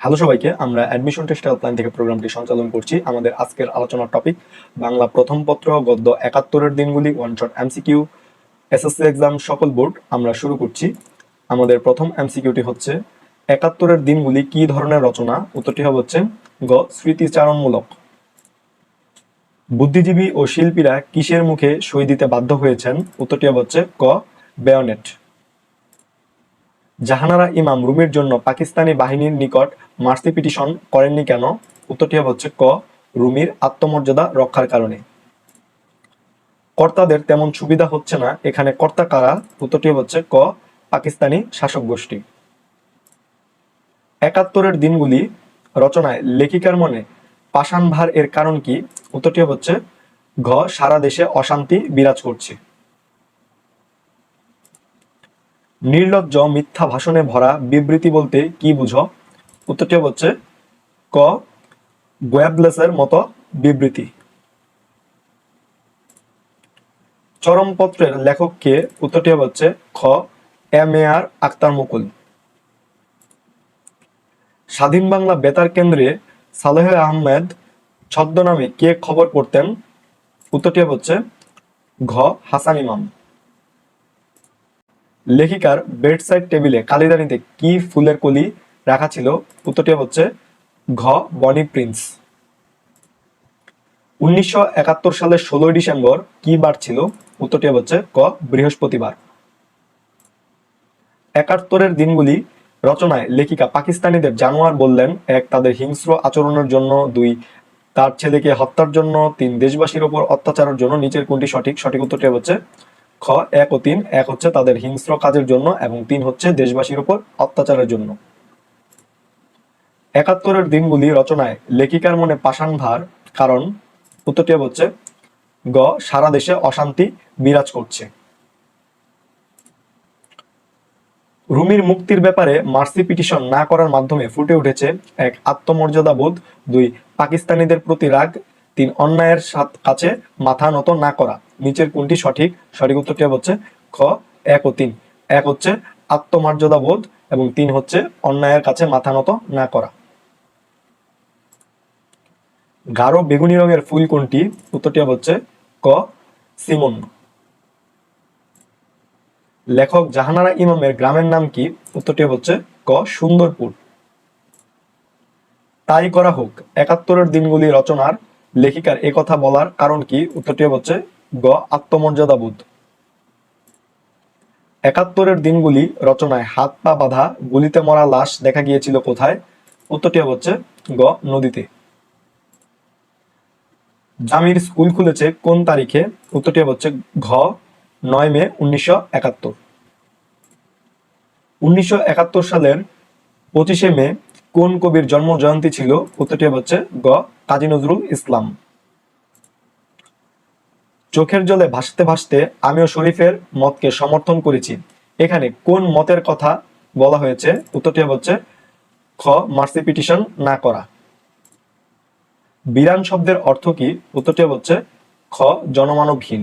Hello সবাইকে, আমরা admission test helpline থেকে প্রোগ্রামটি সঞ্চালন করছি। আমাদের আজকের আলোচনার টপিক বাংলা প্রথম পত্র, গদ্য একাত্তরের দিনগুলি one shot MCQ SSC exam সকল বোর্ড আমরা শুরু করছি। আমাদের প্রথম এমসিকিউটি হচ্ছে, একাত্তরের দিনগুলি কি ধরনের রচনা? উত্তরটি হবে হচ্ছে, গ, স্মৃতিচারণমূলক। বুদ্ধিজীবী ও শিল্পীরা কিসের মুখে সই দিতে বাধ্য হয়েছেন? উত্তরটি হবে হচ্ছে, ক বেয়নেট জাহানারা ইমাম রুমির জন্য পাকিস্তানি বাহিনীর নিকট মার্সি পিটিশন করেননি কেন? উত্তরটি হচ্ছে ক, রুমির আত্মমর্যাদা রক্ষার কারণে। কর্তাদের তেমন সুবিধা হচ্ছে না, এখানে কর্তা কারা? উত্তরটি হচ্ছে ক, পাকিস্তানি শাসক গোষ্ঠী। একাত্তরের দিনগুলি রচনায় লেখিকার মনে পাষাণ ভার এর কারণ কি? উত্তরটি হচ্ছে ঘ, সারা দেশে অশান্তি বিরাজ করছে। নির্লজ্জ মিথ্যা ভাষণে ভরা বিবৃতি বলতে কি বুঝো? উত্তরটি হচ্ছে ক, গোয়াবলেসের মতো বিবৃতি। চরমপত্রের লেখককে উত্তরটি হচ্ছে খ, এম এ আর আক্তার মুকুল। স্বাধীন বাংলা বেতার কেন্দ্রে সালেহ আহমেদ ছদ্মনামে কে খবর পড়তেন? উত্তরটি হচ্ছে ঘ, হাসান ইমাম। লেখিকার বেডসাইড টেবিলে কালিদানিতে কি ফুলের কলি রাখা ছিল? উত্তরটি হচ্ছে ঘ, বনি প্রিন্স। উনিশশো একাত্তর সালের ষোলোই ডিসেম্বর কি বার ছিল? উত্তরটি হচ্ছে ক, বৃহস্পতিবার। একাত্তরের দিনগুলি রচনায় লেখিকা পাকিস্তানিদের জানোয়ার বললেন, এক তাদের হিংস্র আচরণের জন্য, দুই তার ছেলেকে হত্যার জন্য, তিন দেশবাসীর ওপর অত্যাচারের জন্য, নিচের কোনটি সঠিক? সঠিক উত্তরটি হচ্ছে খ, এক ও তিন। এক হচ্ছে তাদের হিংস্র কাজের জন্য এবং তিন হচ্ছে দেশবাসীর উপর অত্যাচারের জন্য। একাত্তরের দিনগুলি রচনায় লেখিকার মনে পাষাণ ভার কারণ উত্তরটি হচ্ছে, গ, সারা দেশে অশান্তি বিরাজ করছে। রুমির মুক্তির ব্যাপারে মার্সি পিটিশন না করার মাধ্যমে ফুটে উঠেছে এক আত্মমর্যাদা বোধ দুই পাকিস্তানিদের প্রতি রাগ, তিন অন্যায়ের কাছে মাথা নত না করা। নিচের কোনটি সঠিক? সঠিক উত্তরটি হচ্ছে খ, এক ও তিন। এক হচ্ছে আত্মমর্যাদা বোধ এবং তিন হচ্ছে অন্যায়ের কাছে মাথা নত না করা। গাঢ় বেগুনি রঙের ফুল কোনটি? উত্তরটি হচ্ছে ক, সিমন। লেখক জাহানারা ইমামের গ্রামের নাম কি? উত্তরটি হচ্ছে ক, সুন্দরপুর। তাই করা হোক, একাত্তরের দিনগুলি রচনার লেখিকার কথা বলার কারণ কি? উত্তরটি হচ্ছে গ আত্মমর্যাদা বোধ একাত্তরের দিনগুলি রচনায় হাত পা বাঁধা, গুলিতে মরা লাশ দেখা গিয়েছিল কোথায়? উত্তরটি হচ্ছে গ, নদীতে। জামির স্কুল খুলেছে কোন তারিখে? উত্তরটি হচ্ছে ঘ, নয় মে উনিশশো একাত্তর। উনিশশো একাত্তর সালের পঁচিশে মে কোন কবির জন্ম জয়ন্তী ছিল? উত্তরটি হচ্ছে গ, কাজী নজরুল ইসলাম। চোখের জলে ভাসতে ভাসতে আমিও শরীফের মতকে সমর্থন করেছি। এখানে কোন মতের কথা বলা হয়েছে? উত্তরটি হচ্ছে, খ, মার্সি পিটিশন না করা। বিরান শব্দের অর্থ কি? উত্তরটি হচ্ছে, খ জনমানবহীন